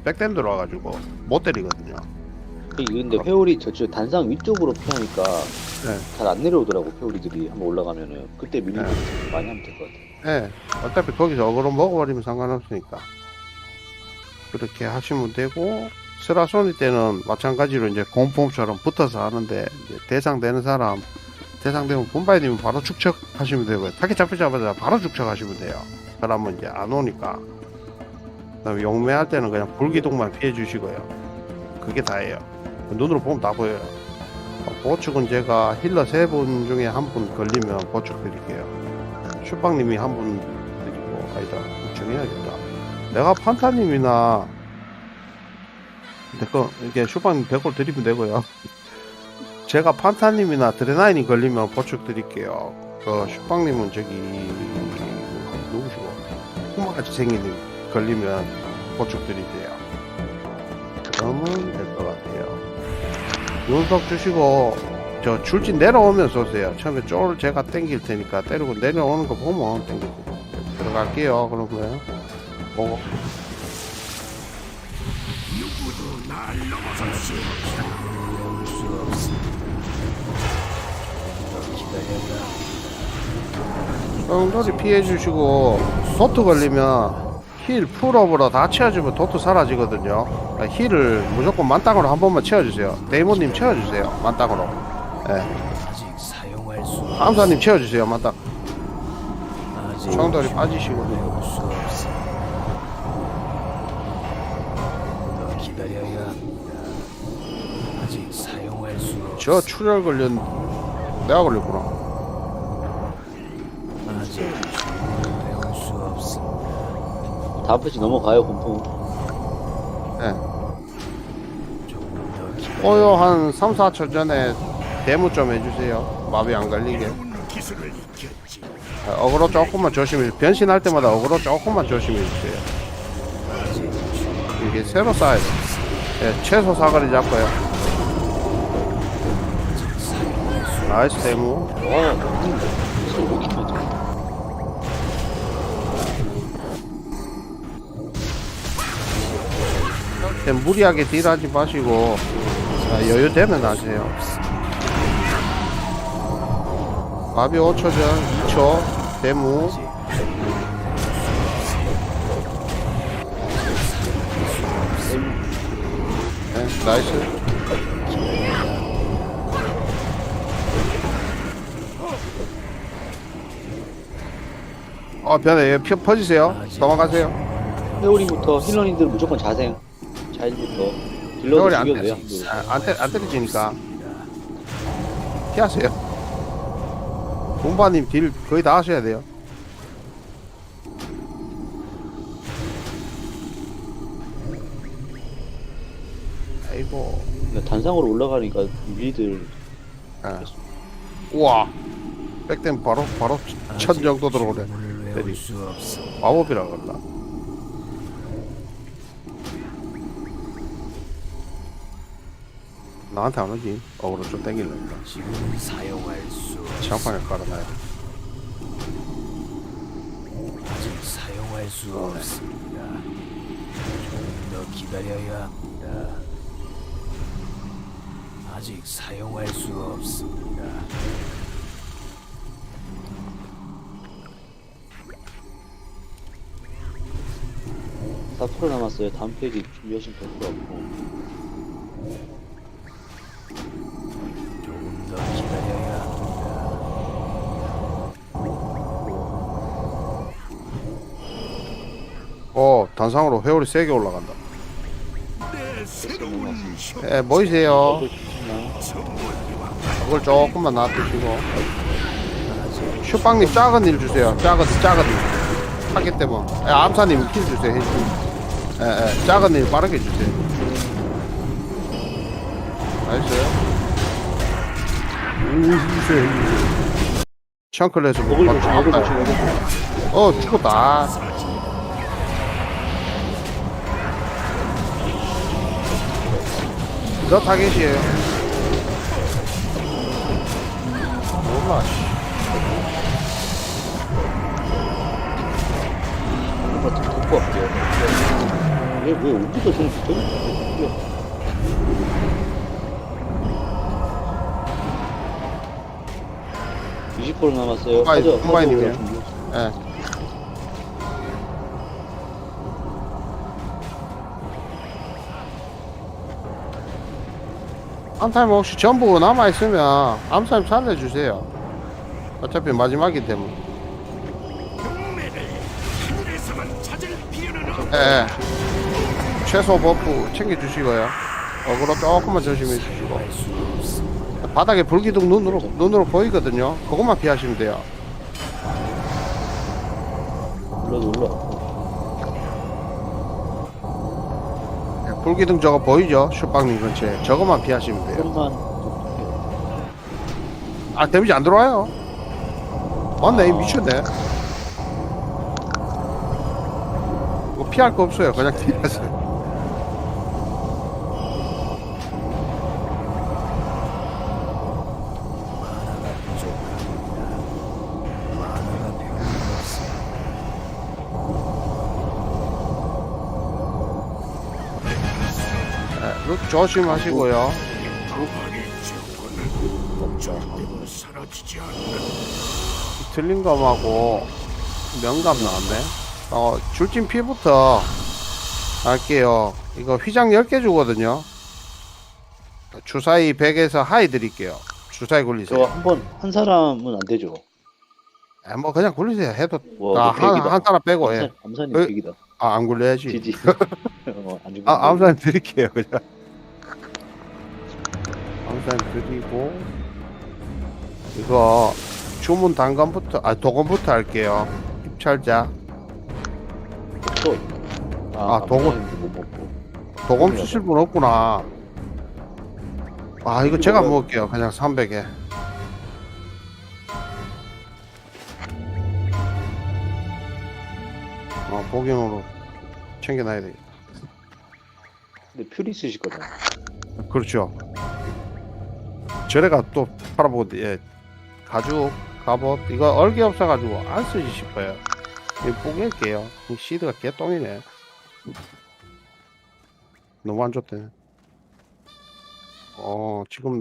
백댐 들어와가지고 못 때리거든요. 근데 회오리 저쪽 단상 위쪽으로 피하니까 네. 잘 안 내려오더라고 회오리들이 한번 올라가면은 그때 밀리고 네. 많이 하면 될 것 같아. 예, 어차피 거기서 어그로 먹어버리면 상관없으니까. 그렇게 하시면 되고, 스라소니 때는 마찬가지로 이제 공폼처럼 붙어서 하는데, 이제 대상 되는 사람, 대상 되면 분바이님은 바로 축척하시면 되고요. 타겟 잡히자마자 바로 축척하시면 돼요. 그러면 이제 안 오니까. 그 다음에 용매할 때는 그냥 불기둥만 피해 주시고요. 그게 다예요. 눈으로 보면 다 보여요. 어, 보축은 제가 힐러 세 분 중에 한 분 걸리면 보축 드릴게요. 슈빵님이 한 분 드리고 아니다 정해야겠다 내가 판타님이나 내거 이게 슈빵님 100골 드리면 되고요 제가 판타님이나 드레나인이 걸리면 보축 드릴게요 그 슈빵님은 저기 누구시고 흑마같이 생긴 님 걸리면 보축 드리세요 그러면 될것 같아요 윤석 주시고 저 줄진 내려오면 쏘세요. 처음에 쪼를 제가 땡길 테니까 때리고 내려오는 거 보면 땡기고 들어갈게요. 그러면 보고 엉덩이 피해 주시고 도트 걸리면 힐 풀업으로 다 채워주면 도트 사라지거든요. 그러니까 힐을 무조건 만땅으로 한 번만 채워주세요. 데이모님 채워주세요. 만땅으로. 예. 함사님 채워주세요. 만땅. 청돌이 빠지시고. 저 출혈 걸렸 내가 걸렸구나. 4분씩 넘어가요 공포 네. 어요 한 3, 4초 전에 데모 좀 해주세요. 마비 안 걸리게. 아, 어그로 조금만 조심해. 변신할 때마다 어그로 조금만 조심해 주세요. 이게 새로 쌓아야 돼. 네, 최소 사거리 잡고요. 나이스 데모. 와 진짜 무리하게 딜하지 마시고 자, 여유 되면 하세요. 마비 5초 전, 2초, 데모. 네, 나이스. 어, 변해. 피 퍼지세요. 도망가세요. 회오리부터 힐러님들 무조건 자생. 자일부터 딜러도 안 죽여도 때- 돼요. 아, 안, 때, 안 때리지니까. 피하세요. 본바님 딜 거의 다 하셔야 돼요. 아이고. 근데 단상으로 올라가니까 밀리들 아. 우와. 백댐 바로, 바로 천 정도 들어오네. 때리. 마법이라 그러나. 나한테 안 오지. 어그로 좀 땡길랍니다. 지금 사용할 수. 장판에 깔아놔야 돼. 아직 사용할 수 없습니다. 조금 더 기다려야 합니다. 아직 사용할 수 없습니다. 다 풀어 남았어요. 다음 페이지 준비하시면 될것 같고. 단상으로 회오리 세게 올라간다. 예, 보이세요? 그걸 조금만 놔두시고. 슈빵님 작은 일 주세요. 작은 일, 작은 일. 하기 때문에. 예, 암사님 킬 주세요. 해주. 예, 예, 작은 일 빠르게 주세요. 못 조심, 어글 봤다. 조심, 어글 조심. 어, 죽었다. 너 타겟이에요. 몰라, 씨. 이거 좀 듣고 할게요. 왜, 왜 어디서 저기 뛰어? (20% 남았어요). 가져오라, 준비. 예. 암타임 혹시 전부 남아있으면 암타임 살려주세요. 어차피 마지막이기 때문에. 예, 예. 최소 버프 챙겨주시고요. 어그로 조금만 조심해 주시고. 바닥에 불기둥 눈으로, 눈으로 보이거든요. 그것만 피하시면 돼요. 눌러 눌러 불기둥 저거 보이죠? 슈빵님 근처에. 저것만 피하시면 돼요. 아 데미지 안 들어와요 맞네 이 미쳤네 이거 피할 거 없어요 그냥 피하세요 네, 룩 조심하시고요. 틀린 검하고 명감 나왔네. 어 줄진 피부터 할게요. 이거 휘장 10개 주거든요. 주사위 100에서 하이 드릴게요. 주사위 굴리세요. 저한번 한 사람은 안 되죠. 아, 뭐 그냥 굴리세요. 해도 와 아, 어, 너 한, 백이다. 한 사람 빼고 예. 암산, 암산이 어? 백이다. 아, 안 굴려야지. 지지. 어, 안 죽는 아, 암산 드릴게요, 그냥. 암산 드리고, 이거, 주문 단관부터, 아, 도건부터 할게요. 입찰자. 또. 아, 아, 못 먹고. 도건 쓰실 분 없구나. 아, 이거 제가 먹을게요. 그냥 300에. 어, 복용으로 챙겨놔야 돼. 근데 퓨리 쓰실 거잖아 그렇죠. 저래가 또 팔아보고 예 가죽 갑옷 이거 얼개 없어가지고 안 쓰지 싶어요. 이거 포기할게요. 이 시드가 개똥이네. 너무 안 좋대. 어 지금